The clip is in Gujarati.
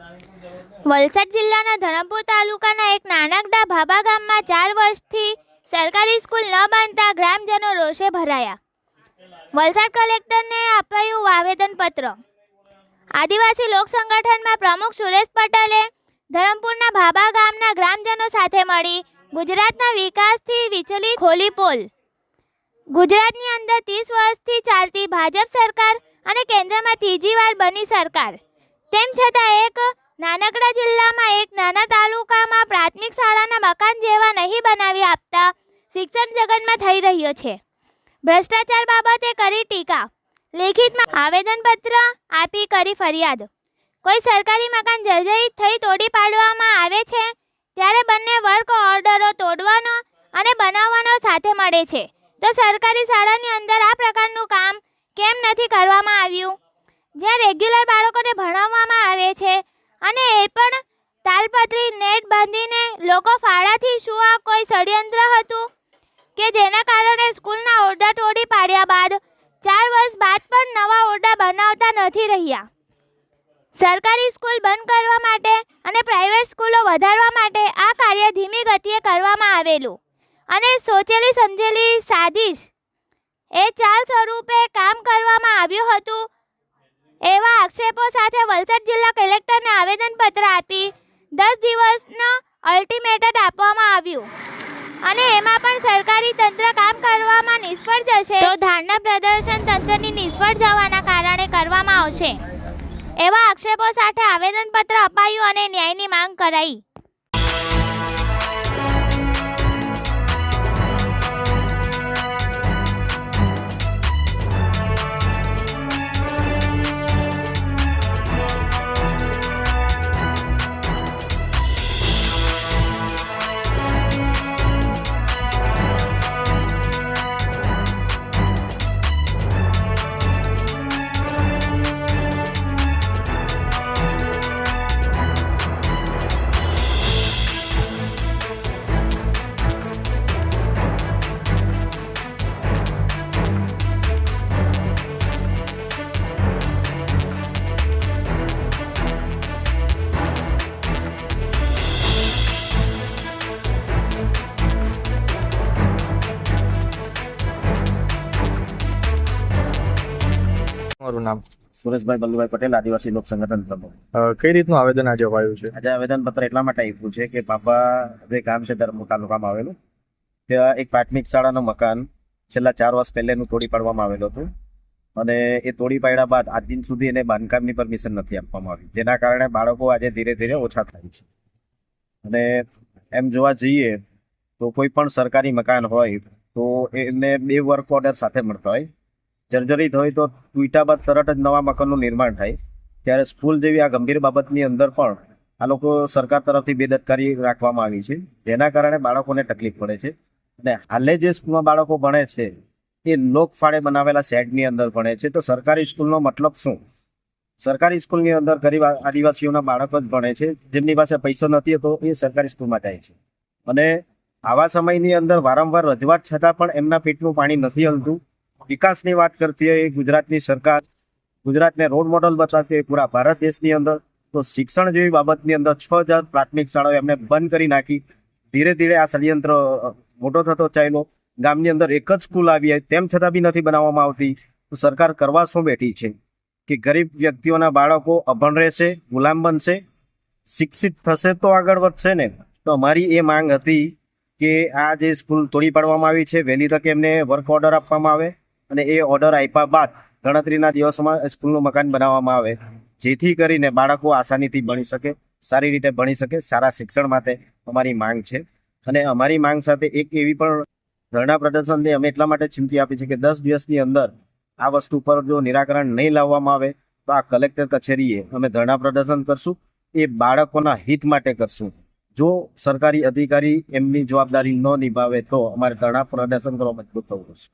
વલસાડ જિલ્લાના ધરમપુર તાલુકાના એક નાનકડા ભાભા ગામમાં ચાર વર્ષથી સરકારી સ્કૂલ ન બનતા ગ્રામજનો રોષે ભરાયા. વલસાડ કલેક્ટરને અપાયું આવેદનપત્ર આદિવાસી લોક સંગઠનમાં પ્રમુખ સુરેશ પટેલે ધરમપુરના ભાભા ગામના ગ્રામજનો સાથે મળી ગુજરાતના વિકાસથી વિચલિત ખોલી પોલ. ગુજરાતની અંદર ત્રીસ વર્ષથી ચાલતી ભાજપ સરકાર અને કેન્દ્રમાં ત્રીજી વાર બની સરકાર. તેમ છતાં એક નાનકડા જિલ્લામાં એક નાના તાલુકામાં પ્રાથમિક શાળાના મકાન જેવા નહીં બનાવી આપતા શિક્ષણ જગતમાં થઈ રહ્યો છે. ભ્રષ્ટાચાર બાબતે કરી ટીકા, લેખિતમાં આવેદનપત્ર આપી કરી ફરિયાદ. કોઈ સરકારી મકાન જર્જરિત થઈ તોડી પાડવામાં આવે છે, ત્યારે બંને વર્ક ઓર્ડરો તોડવાનો અને બનાવવાનો સાથે મળે છે. તો સરકારી શાળાની અંદર આ પ્રકારનું કામ કેમ નથી કરવામાં આવ્યું? જ્યાં રેગ્યુલર બાળકોને ભણાવવામાં આવે છે અને એ પણ તાલપત્રી, નેટ બાંધીને લોકો ફાળાથી શું આ કોઈ ષડયંત્ર હતું? કે જેના કારણે સ્કૂલના ઓરડા તોડી પાડ્યા બાદ ચાર વર્ષ બાદ પણ નવા ઓરડા બનાવતા નથી રહ્યા? સરકારી સ્કૂલ બંધ કરવા માટે અને પ્રાઇવેટ સ્કૂલો વધારવા માટે આ કાર્ય ધીમી ગતિએ કરવામાં આવેલું. અને સોચેલી સમજેલી સાજિશ એ ચાલ સ્વરૂપે કામ કરવામાં આવ્યું હતું આક્ષેપો સાથે વલસાડ જિલ્લા કલેક્ટરને આવેદનપત્ર આપી દસ દિવસનો અલ્ટિમેટમ આપવામાં આવ્યું. અને એમાં પણ સરકારી તંત્ર કામ કરવામાં નિષ્ફળ જશે તો ધારણા પ્રદર્શન તંત્રની નિષ્ફળ જવાના કારણે કરવામાં આવશે. એવા આક્ષેપો સાથે આવેદનપત્ર અપાયું અને ન્યાયની માંગ કરાઈ. તમારું નામ? સુરેશભાઈ બલ્લુભાઈ પટેલ આદિવાસી લોક સંગઠન પ્રમુખ. કઈ રીતનું આવેદન આજે અપાયું છે? આજે આવેદન પત્ર એટલા માટે આપ્યું છે કે પાપા જે ગામ છે ધર્મ તાલુકામાં આવેલું ત્યાં એક પ્રાથમિક શાળાનું મકાન છેલ્લા ચાર વર્ષ પહેલેનું તોડી પાડવામાં આવેલું હતું. અને એ તોડી પાડ્યા બાદ આજ દિન સુધી એને બાંધકામની પરમિશન નથી આપવામાં આવી. જેના કારણે બાળકો આજે ધીરે ધીરે ઓછા થાય છે. અને એમ જોવા જઈએ તો કોઈ પણ સરકારી મકાન હોય તો એને બે વર્ક ઓર્ડર સાથે મળતા હોય. જર્જરિત હોય તો તૂટ્યા બાદ તરત જ નવા મકાનનું નિર્માણ થાય. ત્યારે સ્કૂલ જેવી આ ગંભીર બાબતની અંદર પણ આ લોકો સરકાર તરફથી બેદરકારી રાખવામાં આવી છે. જેના કારણે બાળકોને તકલીફ પડે છે. અને હાલે જે સ્કૂલમાં બાળકો ભણે છે, એ લોકફાળે બનાવેલા શેડની અંદર ભણે છે. તો સરકારી સ્કૂલનો મતલબ શું? સરકારી સ્કૂલની અંદર ગરીબ આદિવાસીઓના બાળકો જ ભણે છે. જેમની પાસે પૈસો નથી, તો એ સરકારી સ્કૂલમાં જાય છે. અને આવા સમયની અંદર વારંવાર રજૂઆત છતાં પણ એમના પેટનું પાણી નથી હલતું. વિકાસની વાત કરતી હોય, ગુજરાતની સરકાર ગુજરાતને રોલ મોડલ બતાવતી હોય પૂરા ભારત દેશની અંદર, તો શિક્ષણ જેવી બાબતની અંદર છ હજાર પ્રાથમિક શાળાઓ એમને બંધ કરી નાખી. ધીરે ધીરે આ ષડયંત્ર મોટો થતો ચાલ્યો. ગામની અંદર એક જ સ્કૂલ આવી હોય તેમ છતાં બી નથી બનાવવામાં આવતી. તો સરકાર કરવા શું બેઠી છે? કે ગરીબ વ્યક્તિઓના બાળકો અભણ રહેશે, ગુલામ બનશે, શિક્ષિત થશે તો આગળ વધશે ને? તો અમારી એ માંગ હતી કે આ જે સ્કૂલ તોડી પાડવામાં આવી છે, વહેલી તકે એમને વર્ક ઓર્ડર આપવામાં આવે. અને એ ઓર્ડર આપ્યા બાદ ગણતરીના દિવસોમાં સ્કૂલનું મકાન બનાવવામાં આવે. જેથી કરીને બાળકો આસાનીથી ભણી શકે, સારી રીતે ભણી શકે, સારા શિક્ષણ માટે અમારી માંગ છે. અને અમારી માંગ સાથે એક એવી પણ ધરણા પ્રદર્શનને અમે એટલા માટે ચીમકી આપી છે કે દસ દિવસની અંદર આ વસ્તુ પર જો નિરાકરણ નહીં લાવવામાં આવે, તો આ કલેક્ટર કચેરીએ અમે ધરણા પ્રદર્શન કરશું, એ બાળકોના હિત માટે કરશું. જો સરકારી અધિકારી એમની જવાબદારી ન નિભાવે તો અમારે ધરણા પ્રદર્શન કરવા મજબૂત થવું પડશે.